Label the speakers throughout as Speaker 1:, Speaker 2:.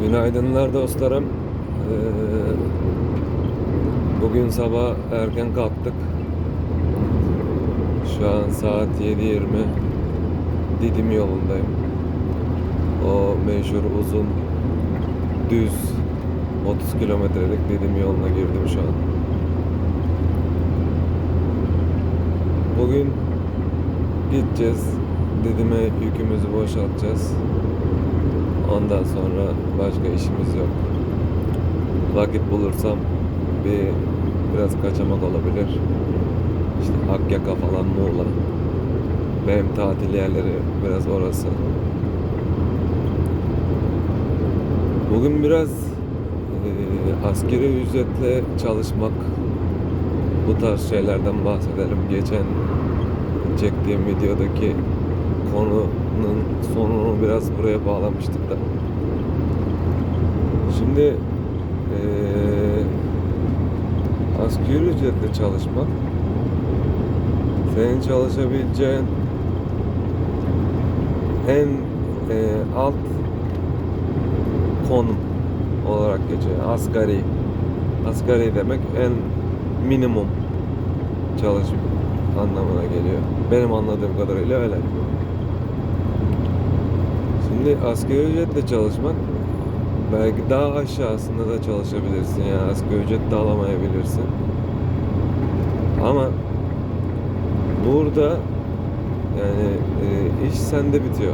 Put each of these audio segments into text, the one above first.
Speaker 1: Günaydınlar dostlarım. Ee, Bugün sabah erken kalktık. Şu an saat 7.20. Didim yolundayım. O meşhur uzun düz 30 kilometrelik Didim yoluna girdim şu an. Bugün gideceğiz. Didim'e yükümüzü boşaltacağız. Ondan sonra başka işimiz yok. Vakit bulursam bir biraz kaçamak olabilir. İşte Akyaka falan Muğla. Benim tatil yerleri biraz orası. Bugün biraz eee askeri ücretle çalışmak bu tarz şeylerden bahsedelim. Geçen çektiğim videodaki konunun sonunu biraz buraya bağlamıştık da. Şimdi eee asgari ücretle çalışmak senin çalışabileceğin en eee, alt konum olarak geçiyor. Asgari. Asgari demek en minimum çalışım anlamına geliyor. Benim anladığım kadarıyla öyle. Şimdi asgari ücretle çalışmak belki daha aşağısında da çalışabilirsin yani asgari ücret de alamayabilirsin. Ama burada yani e, iş sende bitiyor.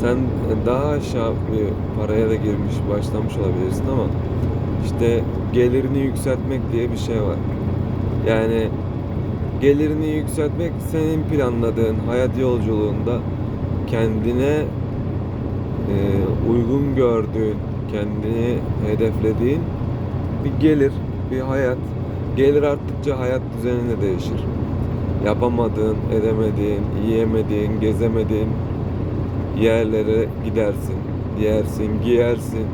Speaker 1: Sen daha aşağı bir paraya da girmiş başlamış olabilirsin ama işte gelirini yükseltmek diye bir şey var. Yani gelirini yükseltmek senin planladığın hayat yolculuğunda kendine uygun gördüğün, kendini hedeflediğin bir gelir, bir hayat. Gelir arttıkça hayat düzenin de değişir. Yapamadığın, edemediğin, yiyemediğin, gezemediğin yerlere gidersin, yersin, giyersin.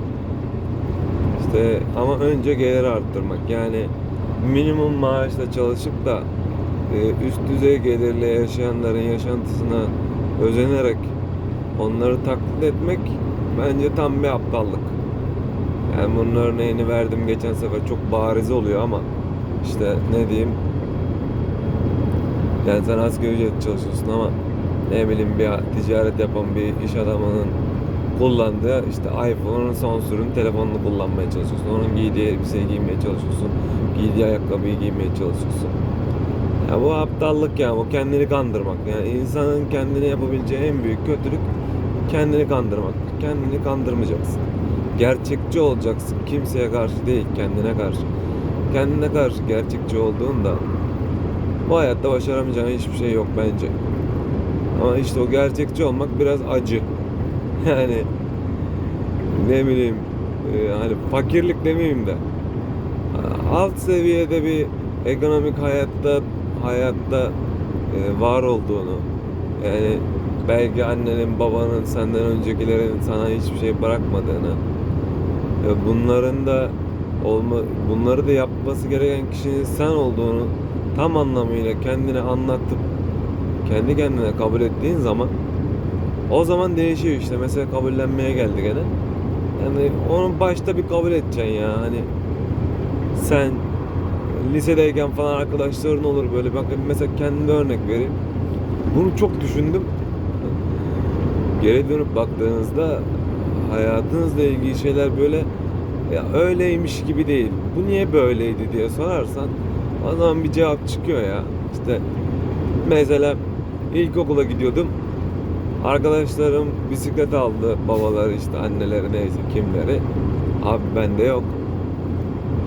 Speaker 1: İşte ama önce gelir arttırmak. Yani minimum maaşla çalışıp da e, üst düzey gelirle yaşayanların yaşantısına özenerek onları taklit etmek bence tam bir aptallık. Yani bunun örneğini verdim geçen sefer çok bariz oluyor ama işte ne diyeyim yani sen asgari ücret çalışıyorsun ama ne bileyim bir ticaret yapan bir iş adamının kullandığı işte iPhone'un son sürüm telefonunu kullanmaya çalışıyorsun. Onun giydiği elbiseyi giymeye çalışıyorsun. Giydiği ayakkabıyı giymeye çalışıyorsun. Ya bu aptallık ya bu kendini kandırmak. Yani insanın kendine yapabileceği en büyük kötülük kendini kandırmak. Kendini kandırmayacaksın. Gerçekçi olacaksın. Kimseye karşı değil, kendine karşı. Kendine karşı gerçekçi olduğunda bu hayatta başaramayacağın hiçbir şey yok bence. Ama işte o gerçekçi olmak biraz acı. Yani ne bileyim e, hani fakirlik demeyeyim de alt seviyede bir ekonomik hayatta hayatta e, var olduğunu yani belki annenin babanın senden öncekilerin sana hiçbir şey bırakmadığını e, bunların da olma bunları da yapması gereken kişinin sen olduğunu tam anlamıyla kendine anlatıp kendi kendine kabul ettiğin zaman o zaman değişiyor işte. Mesela kabullenmeye geldi gene. Yani onu başta bir kabul edeceksin ya. Hani sen lisedeyken falan arkadaşların olur böyle. Bakın mesela kendi örnek vereyim. Bunu çok düşündüm. Geri dönüp baktığınızda hayatınızla ilgili şeyler böyle ya öyleymiş gibi değil. Bu niye böyleydi diye sorarsan o zaman bir cevap çıkıyor ya. İşte mesela ilkokula gidiyordum. Arkadaşlarım bisiklet aldı. Babaları işte anneleri neyse kimleri. Abi bende yok.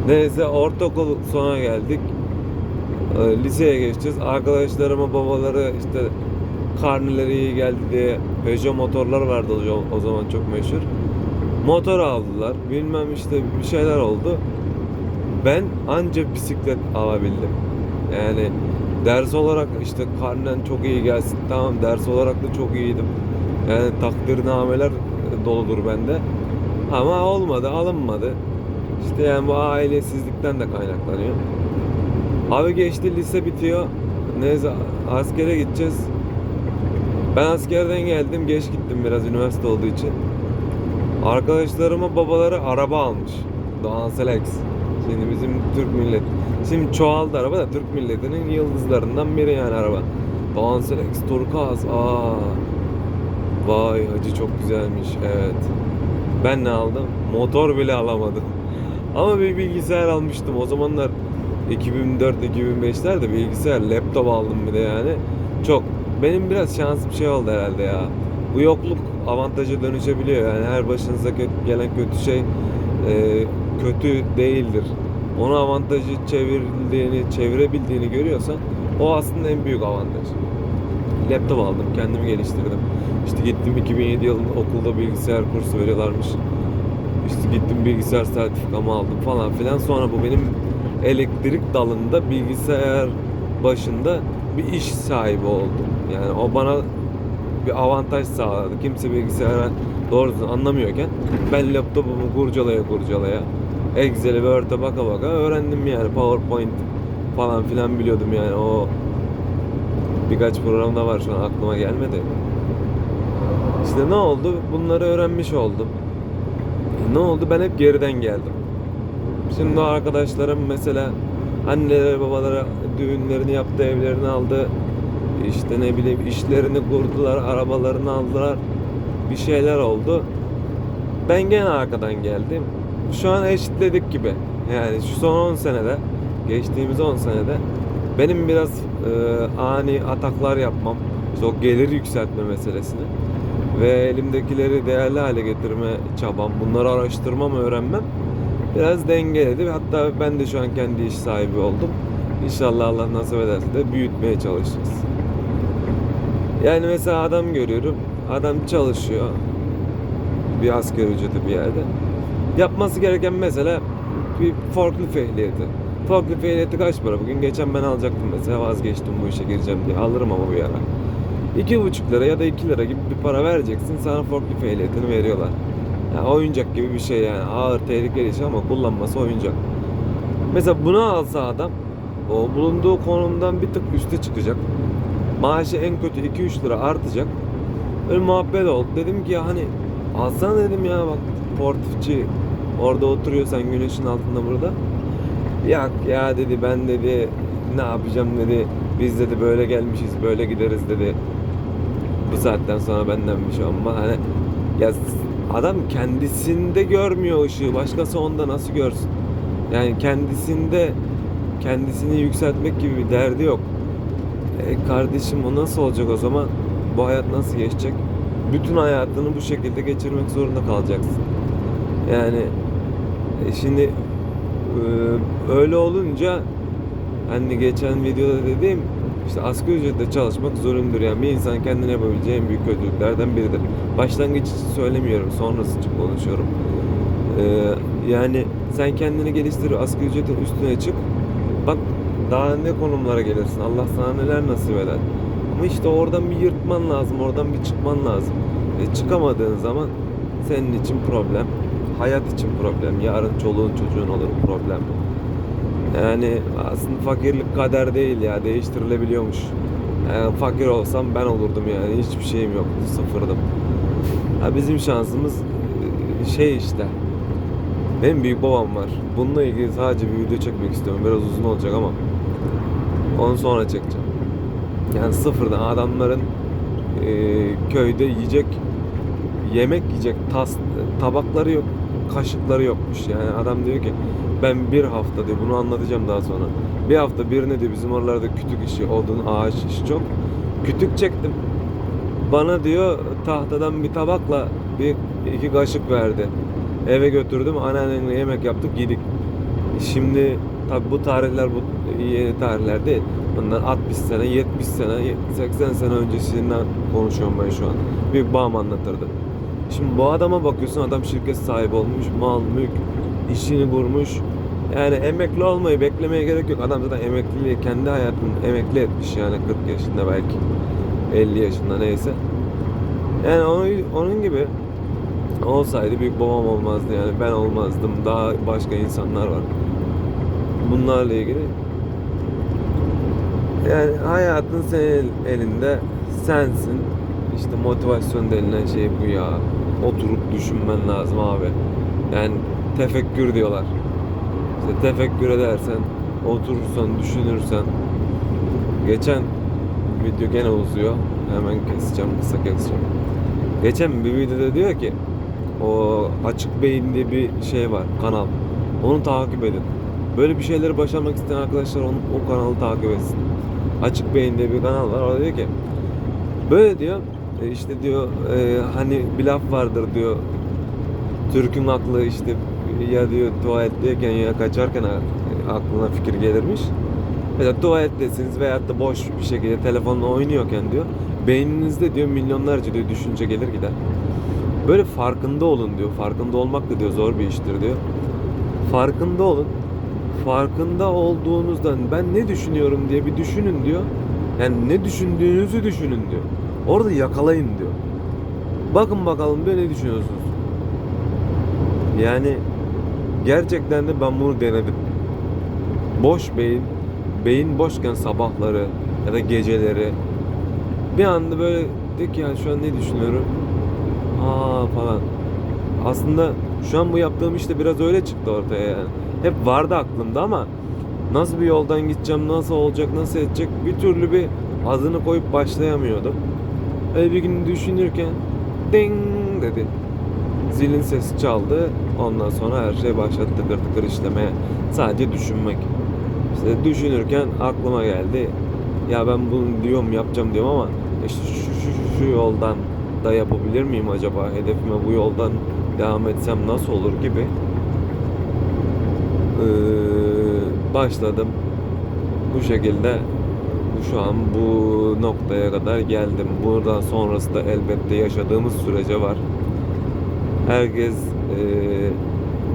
Speaker 1: Neyse ortaokul sona geldik. Ee, liseye geçeceğiz. Arkadaşlarıma babaları işte karneleri iyi geldi diye Peugeot motorlar vardı o- zaman çok meşhur. Motor aldılar. Bilmem işte bir şeyler oldu. Ben anca bisiklet alabildim. Yani ders olarak işte karnen çok iyi gelsin. Tamam ders olarak da çok iyiydim. Yani takdirnameler doludur bende. Ama olmadı, alınmadı. İşte yani bu ailesizlikten de kaynaklanıyor. Abi geçti lise bitiyor. Neyse askere gideceğiz. Ben askerden geldim. Geç gittim biraz üniversite olduğu için. Arkadaşlarıma babaları araba almış. Doğan Selex. Şimdi bizim Türk millet. Şimdi çoğaldı araba da Türk milletinin yıldızlarından biri yani araba. Doğan Selex Turkuaz. Aa. Vay hacı çok güzelmiş. Evet. Ben ne aldım? Motor bile alamadım. Ama bir bilgisayar almıştım. O zamanlar 2004-2005'lerde bilgisayar, laptop aldım bir de yani. Çok. Benim biraz şansım şey oldu herhalde ya. Bu yokluk avantaja dönüşebiliyor. Yani her başınıza kö- gelen kötü şey e, kötü değildir. Onu avantajı çevirdiğini, çevirebildiğini görüyorsan o aslında en büyük avantaj. Laptop aldım, kendimi geliştirdim. İşte gittim 2007 yılında okulda bilgisayar kursu veriyorlarmış. İşte gittim bilgisayar sertifikamı aldım falan filan. Sonra bu benim elektrik dalında bilgisayar başında bir iş sahibi oldum. Yani o bana bir avantaj sağladı. Kimse bilgisayara doğru düzgün anlamıyorken ben laptopumu kurcalaya kurcalaya Excel'e Word'e baka baka öğrendim yani PowerPoint falan filan biliyordum yani o birkaç program da var şu an aklıma gelmedi. İşte ne oldu? Bunları öğrenmiş oldum. E, Ne oldu? Ben hep geriden geldim. Şimdi arkadaşlarım mesela anneleri babaları düğünlerini yaptı, evlerini aldı. İşte ne bileyim işlerini kurdular, arabalarını aldılar. Bir şeyler oldu. Ben gene arkadan geldim. Şu an eşitledik gibi. Yani şu son 10 senede, geçtiğimiz 10 senede benim biraz e, ani ataklar yapmam, işte o gelir yükseltme meselesini ve elimdekileri değerli hale getirme çabam, bunları araştırmam, öğrenmem biraz dengeledi. Hatta ben de şu an kendi iş sahibi oldum. İnşallah Allah nasip ederse de büyütmeye çalışacağız. Yani mesela adam görüyorum. Adam çalışıyor. Bir asgari ücreti bir yerde. Yapması gereken mesela bir forklift ehliyeti. Forklift ehliyeti kaç para bugün? Geçen ben alacaktım mesela vazgeçtim bu işe gireceğim diye. Alırım ama bir ara. İki buçuk lira ya da iki lira gibi bir para vereceksin sana forklift ehliyetini veriyorlar. Yani oyuncak gibi bir şey yani ağır tehlikeli iş ama kullanması oyuncak. Mesela bunu alsa adam o bulunduğu konumdan bir tık üste çıkacak. Maaşı en kötü 2-3 lira artacak. Böyle muhabbet oldu. Dedim ki ya hani alsana dedim ya bak portifçi orada oturuyorsan güneşin altında burada. Yok ya dedi ben dedi ne yapacağım dedi. Biz dedi böyle gelmişiz böyle gideriz dedi. Bu saatten sonra benden bir şey olmaz. Hani ya adam kendisinde görmüyor ışığı. Başkası onda nasıl görsün? Yani kendisinde kendisini yükseltmek gibi bir derdi yok. E kardeşim o nasıl olacak o zaman? Bu hayat nasıl geçecek? Bütün hayatını bu şekilde geçirmek zorunda kalacaksın. Yani e, şimdi e, öyle olunca hani geçen videoda dediğim işte asgari ücretle çalışmak zorundur yani bir insan kendine yapabileceği en büyük kötülüklerden biridir. Başlangıç için söylemiyorum, sonrası için konuşuyorum. Ee, yani sen kendini geliştir, asgari ücretin üstüne çık. Bak daha ne konumlara gelirsin. Allah sana neler nasip eder. Ama işte oradan bir yırtman lazım, oradan bir çıkman lazım. E, çıkamadığın zaman senin için problem. Hayat için problem. Yarın çoluğun çocuğun olur problem. Yani aslında fakirlik kader değil ya değiştirilebiliyormuş. Yani fakir olsam ben olurdum yani hiçbir şeyim yoktu sıfırdım. Ha bizim şansımız e, şey işte. Benim büyük babam var. Bununla ilgili sadece bir video çekmek istiyorum. Biraz uzun olacak ama onu sonra çekeceğim. Yani sıfırdan adamların e, köyde yiyecek yemek yiyecek tas, tabakları yok, kaşıkları yokmuş. Yani adam diyor ki ben bir hafta diyor bunu anlatacağım daha sonra. Bir hafta birine diyor bizim oralarda kütük işi, odun, ağaç işi çok. Kütük çektim. Bana diyor tahtadan bir tabakla bir iki kaşık verdi. Eve götürdüm. Anneannemle yemek yaptık yedik. Şimdi tabi bu tarihler bu yeni tarihler değil. Bundan 60 sene, 70 sene, 80 sene öncesinden konuşuyorum ben şu an. Büyük babam anlatırdı. Şimdi bu adama bakıyorsun adam şirket sahibi olmuş, mal, mülk, işini kurmuş. Yani emekli olmayı beklemeye gerek yok. Adam zaten emekliliği kendi hayatını emekli etmiş yani 40 yaşında belki. 50 yaşında neyse. Yani onu, onun gibi olsaydı büyük babam olmazdı yani ben olmazdım. Daha başka insanlar var. Bunlarla ilgili yani hayatın senin elinde sensin. İşte motivasyon denilen şey bu ya. oturup düşünmen lazım abi. Yani tefekkür diyorlar. İşte tefekkür edersen, oturursan, düşünürsen. Geçen video gene uzuyor. Hemen keseceğim, kısa keseceğim. Geçen bir videoda diyor ki o açık beyin diye bir şey var, kanal. Onu takip edin. Böyle bir şeyleri başarmak isteyen arkadaşlar onu, o kanalı takip etsin. Açık Beyin diye bir kanal var. Orada diyor ki böyle diyor e, işte diyor e, hani bir laf vardır diyor Türk'ün aklı işte ya diyor tuvaletteyken ya kaçarken aklına fikir gelirmiş. Mesela tuvalettesiniz veyahut da boş bir şekilde telefonla oynuyorken diyor beyninizde diyor milyonlarca diyor düşünce gelir gider. Böyle farkında olun diyor. Farkında olmak da diyor zor bir iştir diyor. Farkında olun. Farkında olduğunuzdan ben ne düşünüyorum diye bir düşünün diyor. Yani ne düşündüğünüzü düşünün diyor. Orada yakalayın diyor. Bakın bakalım diyor ne düşünüyorsunuz. Yani gerçekten de ben bunu denedim. Boş beyin, beyin boşken sabahları ya da geceleri bir anda böyle de ki ya şu an ne düşünüyorum? Aa falan. Aslında şu an bu yaptığım işte biraz öyle çıktı ortaya yani. Hep vardı aklımda ama nasıl bir yoldan gideceğim, nasıl olacak, nasıl edecek bir türlü bir adını koyup başlayamıyordum. Öyle bir gün düşünürken ding dedi. Zilin sesi çaldı. Ondan sonra her şey başladı tıkır tıkır işlemeye. Sadece düşünmek. İşte düşünürken aklıma geldi. Ya ben bunu diyorum yapacağım diyorum ama işte şu, şu, şu, şu yoldan da yapabilir miyim acaba? Hedefime bu yoldan devam etsem nasıl olur gibi. Ee, başladım. Bu şekilde şu an bu noktaya kadar geldim. Buradan sonrası da elbette yaşadığımız sürece var. Herkes eee,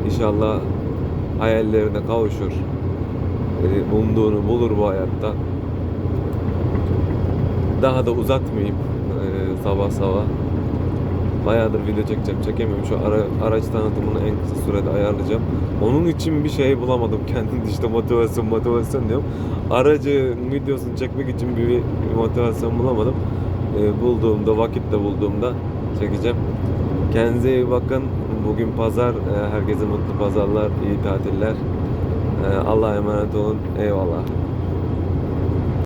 Speaker 1: inşallah hayallerine kavuşur. Eee, umduğunu bulur bu hayatta. Daha da uzatmayayım eee, sabah sabah. Bayağıdır video çekeceğim, çekemiyorum. Şu ara, araç tanıtımını en kısa sürede ayarlayacağım. Onun için bir şey bulamadım. Kendim işte motivasyon, motivasyon diyorum. Aracı videosunu çekmek için bir, bir motivasyon bulamadım. Ee, bulduğumda, vakitte bulduğumda çekeceğim. Kendinize iyi bakın. Bugün pazar. Ee, Herkese mutlu pazarlar, iyi tatiller. Ee, Allah'a emanet olun. Eyvallah.